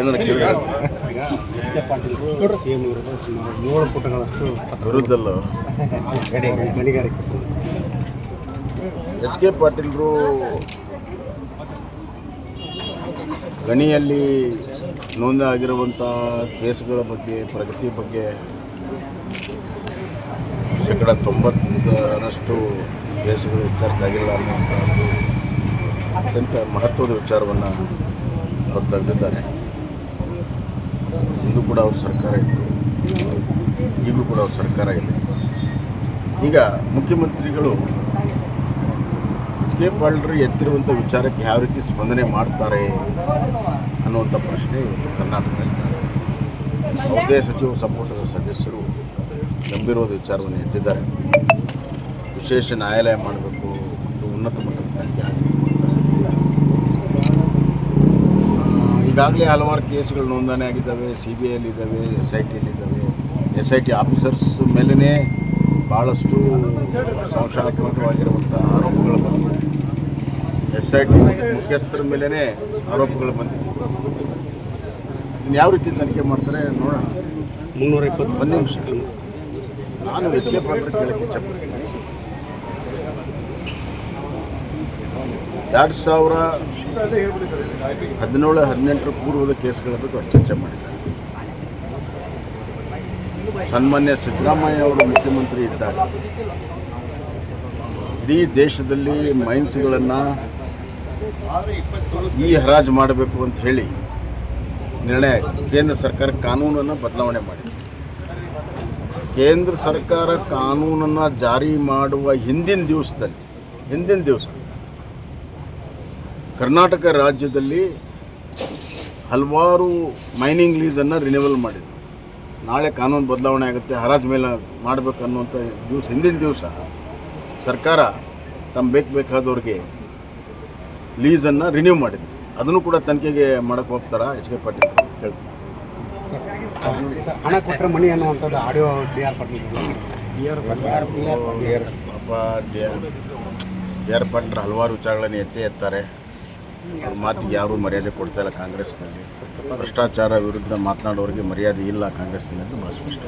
H K Patil C M ಇರೋದು ಸುಮಾರು ಏಳು ಪುಟಗಳಷ್ಟು ವಿರುದ್ಧಲ್ಲ. ಗಣಿ- ಗಣಿಗಾರಿಕೆ ಎಚ್ ಕೆ ಪಾಟೀಲ್ರು ಗಣಿಯಲ್ಲಿ ನೋಂದಾಗಿರುವಂಥ ಕೇಸ್ಗಳ ಬಗ್ಗೆ ಪ್ರಗತಿ ಬಗ್ಗೆ ಶೇಕಡ ತೊಂಬತ್ತರಷ್ಟು ಕೇಸುಗಳು ಇತ್ಯರ್ಥ ಆಗಿಲ್ಲ ಅನ್ನುವಂಥದ್ದು ಅತ್ಯಂತ ಮಹತ್ವದ ವಿಚಾರವನ್ನು ಅವರು ತೆಗೆದಿದ್ದಾರೆ. ಇಂದು ಕೂಡ ಅವ್ರ ಸರ್ಕಾರ ಇತ್ತು. ಈಗಲೂ ಕೂಡ ಅವ್ರ ಸರ್ಕಾರ ಇದೆ. ಈಗ ಮುಖ್ಯಮಂತ್ರಿಗಳು ಎಚ್ ಕೆ ಪಾಲ್ರು ಎತ್ತಿರುವಂಥ ವಿಚಾರಕ್ಕೆ ಯಾವ ರೀತಿ ಸ್ಪಂದನೆ ಮಾಡ್ತಾರೆ ಅನ್ನುವಂಥ ಪ್ರಶ್ನೆ ಇವತ್ತು ಕರ್ನಾಟಕದಲ್ಲಿ ಯಾವುದೇ ಸಚಿವ ಸಂಪುಟದ ಸದಸ್ಯರು ಗಂಭೀರವಾದ ವಿಚಾರವನ್ನು ಎತ್ತಿದ್ದಾರೆ. ವಿಶೇಷ ನ್ಯಾಯಾಲಯ ಮಾಡಬೇಕು ಮತ್ತು ಉನ್ನತ ಮಟ್ಟದ ತನಿಖೆ ಆಗಬೇಕು. ಈಗಾಗಲೇ ಹಲವಾರು ಕೇಸ್ಗಳು ನೋಂದಣಿ ಆಗಿದ್ದಾವೆ ಸಿ ಬಿ ಐಲಿದ್ದಾವೆ ಎಸ್ ಐ ಟಿಯಲ್ಲಿದ್ದಾವೆ ಎಸ್ ಐ ಟಿ ಆಫೀಸರ್ಸ್ ಮೇಲೇ ಭಾಳಷ್ಟು ಸಂಶಯಾತ್ಮಕವಾಗಿರುವಂಥ ಆರೋಪಗಳು ಬಂದಿವೆ. ಎಸ್ ಐ ಟಿ ಮುಖ್ಯಸ್ಥರ ಮೇಲೇ ಆರೋಪಗಳು ಬಂದಿವೆ. ಇನ್ನು ಯಾವ ರೀತಿ ತನಿಖೆ ಮಾಡ್ತಾರೆ ನೋಡೋಣ. ಮುನ್ನೂರ ಇಪ್ಪತ್ತು. ಒಂದು ನಿಮಿಷ. ನಾನು ಹೆಚ್ಚಿಗೆ ಪಾತ್ರ ಕೇಳಕ್ಕೆ ಇಚ್ಛಪಡ್ತೀನಿ. ಎರಡು ಸಾವಿರ ಹದಿನೇಳು, ಹದಿನೆಂಟರ ಪೂರ್ವದ ಕೇಸ್ಗಳ ಬಗ್ಗೆ ಚರ್ಚೆ ಮಾಡಿದ್ದಾರೆ. ಸನ್ಮಾನ್ಯ ಸಿದ್ದರಾಮಯ್ಯ ಅವರು ಮುಖ್ಯಮಂತ್ರಿ ಇದ್ದಾಗ ಇಡೀ ದೇಶದಲ್ಲಿ ಮೈನ್ಸ್ಗಳನ್ನು ಈ ಹರಾಜು ಮಾಡಬೇಕು ಅಂತ ಹೇಳಿ ನಿರ್ಣಯ ಕೇಂದ್ರ ಸರ್ಕಾರ ಕಾನೂನನ್ನು ಬದಲಾವಣೆ ಮಾಡಿದೆ. ಕೇಂದ್ರ ಸರ್ಕಾರ ಕಾನೂನನ್ನು ಜಾರಿ ಮಾಡುವ ಹಿಂದಿನ ದಿವಸದಲ್ಲಿ, ಹಿಂದಿನ ದಿವಸ ಕರ್ನಾಟಕ ರಾಜ್ಯದಲ್ಲಿ ಹಲವಾರು ಮೈನಿಂಗ್ ಲೀಸನ್ನು ರಿನ್ಯೂವಲ್ ಮಾಡಿದೆ ನಾಳೆ ಕಾನೂನು ಬದಲಾವಣೆ ಆಗುತ್ತೆ ಹರಾಜ್ ಮೇಲೆ ಮಾಡಬೇಕು ಅನ್ನುವಂಥ ದಿವಸ ಹಿಂದಿನ ದಿವಸ ಸರ್ಕಾರ ತಮ್ಮ ಬೇಕು ಬೇಕಾದವ್ರಿಗೆ ಲೀಸನ್ನು ರಿನ್ಯೂ ಮಾಡಿದ್ರು. ಅದನ್ನು ಕೂಡ ತನಿಖೆಗೆ ಮಾಡೋಕ್ಕೆ ಹೋಗ್ತಾರೆ ಎಚ್ ಕೆ ಪಾಟೀಲ್ ಹೇಳ್ತಾರೆ ಹಣ ಕೊಟ್ಟರೆ ಮಣಿ ಅನ್ನುವಂಥದ್ದು audio D R Patil D R Patil ಹಲವಾರು ವಿಚಾರಗಳನ್ನು ಎತ್ತೇ ಎತ್ತಾರೆ. ಅವ್ರ ಮಾತಿಗೆ ಯಾರೂ ಮರ್ಯಾದೆ ಕೊಡ್ತಾ ಇಲ್ಲ ಕಾಂಗ್ರೆಸ್ನಲ್ಲಿ. ಭ್ರಷ್ಟಾಚಾರ ವಿರುದ್ಧ ಮಾತನಾಡೋರಿಗೆ ಮರ್ಯಾದೆ ಇಲ್ಲ ಕಾಂಗ್ರೆಸ್ನಲ್ಲಿ ಅಂತ ಭಾಳ ಸ್ಪಷ್ಟ.